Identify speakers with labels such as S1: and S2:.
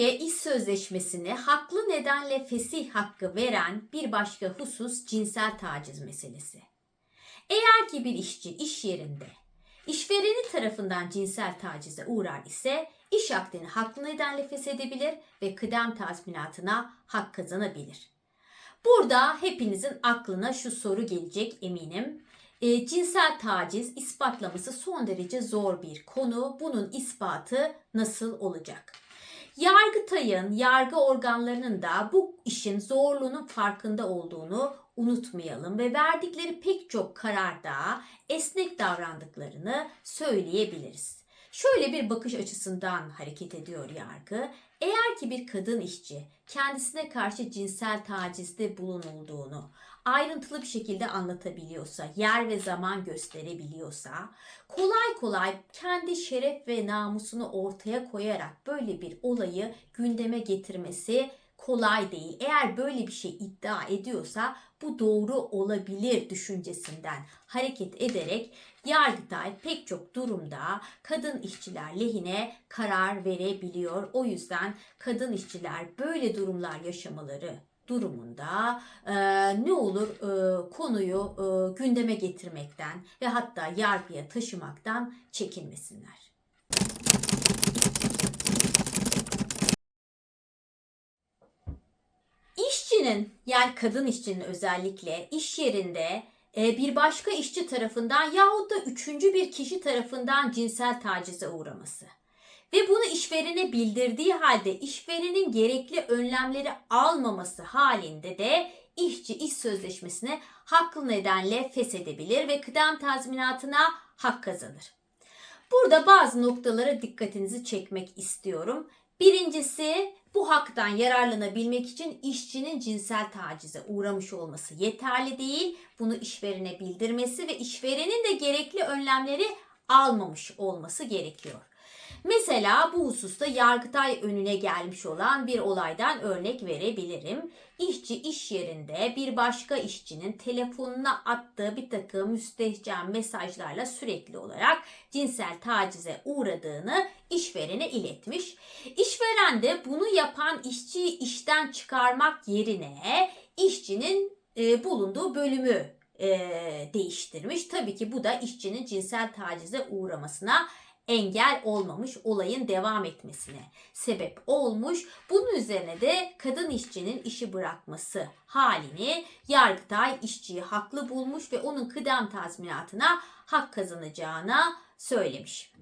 S1: İşçiye iş sözleşmesini haklı nedenle fesih hakkı veren bir başka husus cinsel taciz meselesi. Eğer ki bir işçi iş yerinde işvereni tarafından cinsel tacize uğrar ise iş akdini haklı nedenle feshedebilir ve kıdem tazminatına hak kazanabilir. Burada hepinizin aklına şu soru gelecek eminim. E, cinsel taciz ispatlaması son derece zor bir konu. Bunun ispatı nasıl olacak? Yargıtay'ın, yargı organlarının da bu işin zorluğunun farkında olduğunu unutmayalım ve verdikleri pek çok kararda esnek davrandıklarını söyleyebiliriz. Şöyle bir bakış açısından hareket ediyor yargı. Eğer ki bir kadın işçi kendisine karşı cinsel tacizde bulunulduğunu ayrıntılı bir şekilde anlatabiliyorsa, yer ve zaman gösterebiliyorsa, kolay kolay kendi şeref ve namusunu ortaya koyarak böyle bir olayı gündeme getirmesi kolay değil. Eğer böyle bir şey iddia ediyorsa bu doğru olabilir düşüncesinden hareket ederek Yargıtay pek çok durumda kadın işçiler lehine karar verebiliyor. O yüzden kadın işçiler böyle durumlar yaşamaları durumunda e, ne olur e, konuyu e, gündeme getirmekten ve hatta yargıya taşımaktan çekinmesinler. İşçinin yani kadın işçinin özellikle iş yerinde e, bir başka işçi tarafından yahut da üçüncü bir kişi tarafından cinsel tacize uğraması ve bunu işverene bildirdiği halde işverenin gerekli önlemleri almaması halinde de işçi iş sözleşmesine haklı nedenle feshedebilir ve kıdem tazminatına hak kazanır. Burada bazı noktalara dikkatinizi çekmek istiyorum. Birincisi haktan yararlanabilmek için işçinin cinsel tacize uğramış olması yeterli değil. Bunu işverene bildirmesi ve işverenin de gerekli önlemleri almamış olması gerekiyor. Mesela bu hususta Yargıtay önüne gelmiş olan bir olaydan örnek verebilirim. İşçi iş yerinde bir başka işçinin telefonuna attığı bir takım müstehcen mesajlarla sürekli olarak cinsel tacize uğradığını işverene iletmiş. İşveren de bunu yapan işçiyi işten çıkarmak yerine işçinin e, bulunduğu bölümü e, değiştirmiş. Tabii ki bu da işçinin cinsel tacize uğramasına engel olmamış olayın devam etmesine sebep olmuş. Bunun üzerine de kadın işçinin işi bırakması halini Yargıtay işçiyi haklı bulmuş ve onun kıdem tazminatına hak kazanacağına söylemiş.